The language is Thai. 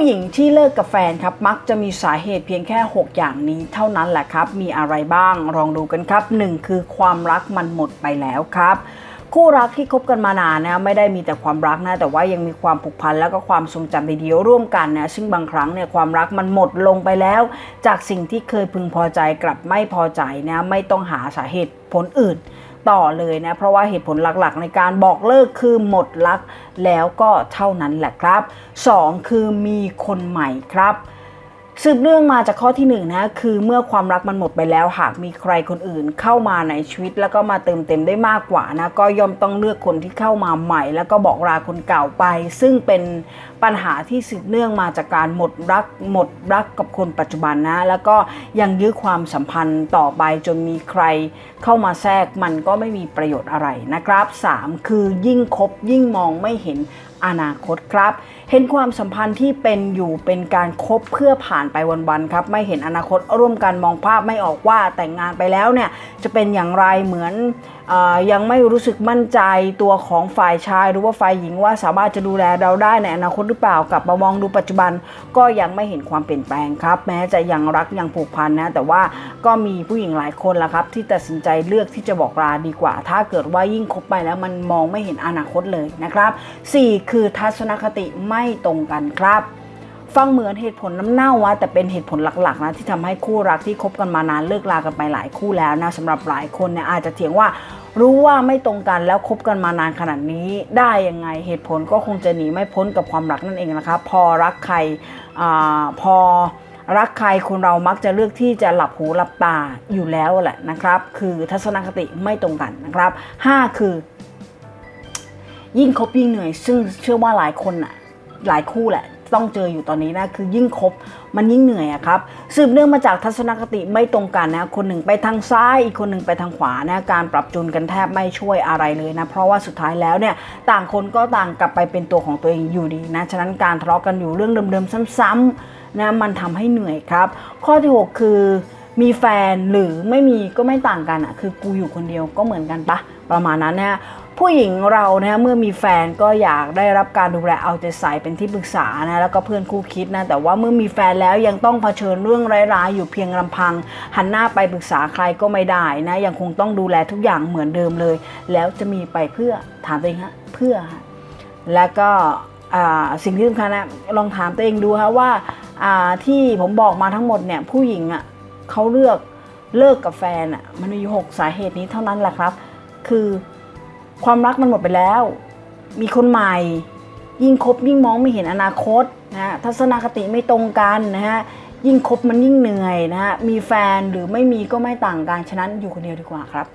ู้หญิงที่เลิกกับแฟนครับมักจะมีสาเหตุเพียงแค่ 6 อย่างนี้เท่านั้นแหละครับ มีอะไรบ้างลองดูกันครับ 1 คือความรักมันหมดไปแล้วครับคู่รักที่คบกันมานานนะไม่ได้มีแต่ความรักนะแต่ว่ายังมีความผูกพันแล้วก็ความทรงจำดีๆร่วมกันนะซึ่งบางครั้งเนี่ยความรักมันหมดลงไปแล้ว จากสิ่งที่เคยพึงพอใจกลับไม่พอใจนะไม่ต้องหาสาเหตุผลอื่น ต่อเลยนะ เพราะว่าเหตุผลหลักๆ ในการบอกเลิกคือหมดรักแล้วก็เท่านั้นแหละครับ 2 คือมีคนใหม่ครับ สืบเนื่องมาจากข้อที่1นงนะคือเมื่อความรักมันหมดไปแล้ว หากมีใครคนอื่นเข้ามาในชีวิต แล้วก็มาเติมเต็มได้มากกว่านะก็ย่อมต้องเลือกคนที่เข้ามาใหม่ แล้วก็บอกลาคนเก่าไป ซึ่งเป็นปัญหาที่สืบเนื่องมาจากการหมดรักหมดรักกับคนปัจจุบันนะ แล้วก็ยังยื้อความสัมพันธ์ต่อไปจนมีใครเข้ามาแทรกมันก็ไม่มีประโยชน์อะไรนะครับ 3 คือยิ่งคบยิ่งมองไม่เห็นอนาคตครับ เห็นความสัมพันธ์ที่เป็นอยู่เป็นการคบเพื่อผ่านไปวันๆครับไม่เห็นอนาคตร่วมกันมองภาพไม่ออกว่าแต่งงานไปแล้วเนี่ยจะเป็นอย่างไรเหมือนอยังไม่รู้สึกมั่นใจตัวของฝ่ายชายหรือว่าฝ่ายหญิงว่าสามารถจะดูแลเราได้ในอนาคตหรือเปล่ากลับมามองดูปัจจุบันก็ยังไม่เห็นความเปลี่ยนแปลงครับ แม้จะยังรักยังผูกพันนะแต่ว่าก็มีผู้หญิงหลายคนละครับ ที่ตัดสินใจเลือกที่จะบอกลาดีกว่า ถ้าเกิดว่ายิ่งคบไปแล้วมันมองไม่เห็นอนาคตเลยนะครับ 4 คือทัศนคติไม่ตรงกันครับ ฟังเหมือนเหตุผลน้ำเน่าวะแต่เป็นเหตุผลหลักๆนะที่ทำให้คู่รักที่คบกันมานานเลิกลากันไปหลายคู่แล้วนะสำหรับหลายคนเนี่ยอาจจะเถียงว่ารู้ว่าไม่ตรงกันแล้วคบกันมานานขนาดนี้ได้ยังไงเหตุผลก็คงจะหนีไม่พ้นกับความรักนั่นเองนะครับพอรักใครอาพอรักใครคนเรามักจะเลือกที่จะหลับหูหลับตาอยู่แล้วแหละนะครับ คือทัศนคติไม่ตรงกันนะครับ 5 คือ ยิ่งคบยิ่งเหนื่อย ซึ่งเชื่อว่าหลายคนอะหลายคู่แหละ ต้องเจออยู่ตอนนี้นะคือยิ่งคบมันยิ่งเหนื่อยอะครับสืบเนื่องมาจากทัศนคติไม่ตรงกันนะคนหนึ่งไปทางซ้ายอีกคนหนึ่งไปทางขวานะการปรับจูนกันแทบไม่ช่วยอะไรเลยนะเพราะว่าสุดท้ายแล้วเนี่ยต่างคนก็ต่างกลับไปเป็นตัวของตัวเองอยู่ดีนะฉะนั้นการทะเลาะกันอยู่เรื่องเดิมๆซ้ำๆนะมันทำให้เหนื่อยครับ ข้อที่ 6 คือ มีแฟนหรือไม่มีก็ไม่ต่างกันอะคือกูอยู่คนเดียวก็เหมือนกันปะประมาณนั้นนะผู้หญิงเรานะเมื่อมีแฟนก็อยากได้รับการดูแลเอาใจใส่เป็นที่ปรึกษานะแล้วก็เพื่อนคู่คิดนะแต่ว่าเมื่อมีแฟนแล้วยังต้องเผชิญเรื่องร้ายๆอยู่เพียงลำพัง หันหน้าไปปรึกษาใครก็ไม่ได้นะยังคงต้องดูแลทุกอย่างเหมือนเดิมเลย แล้วจะมีไปเพื่อถามตัวเองฮะเพื่อ แล้วก็สิ่งที่สำคัญนะลองถามตัวเองดูฮะว่าอ่าที่ผมบอกมาทั้งหมดเนี่ยผู้หญิงอะ เขาเลือกเลิกกับแฟนอะมันมีอยู่หกสาเหตุนี้เท่านั้นแหละครับ คือความรักมันหมดไปแล้ว มีคนใหม่ ยิ่งคบยิ่งมองไม่เห็นอนาคตนะฮะทัศนคติไม่ตรงกันนะฮะยิ่งคบมันยิ่งเหนื่อยนะฮะมีแฟนหรือไม่มีก็ไม่ต่างกันฉะนั้นอยู่คนเดียวดีกว่าครับ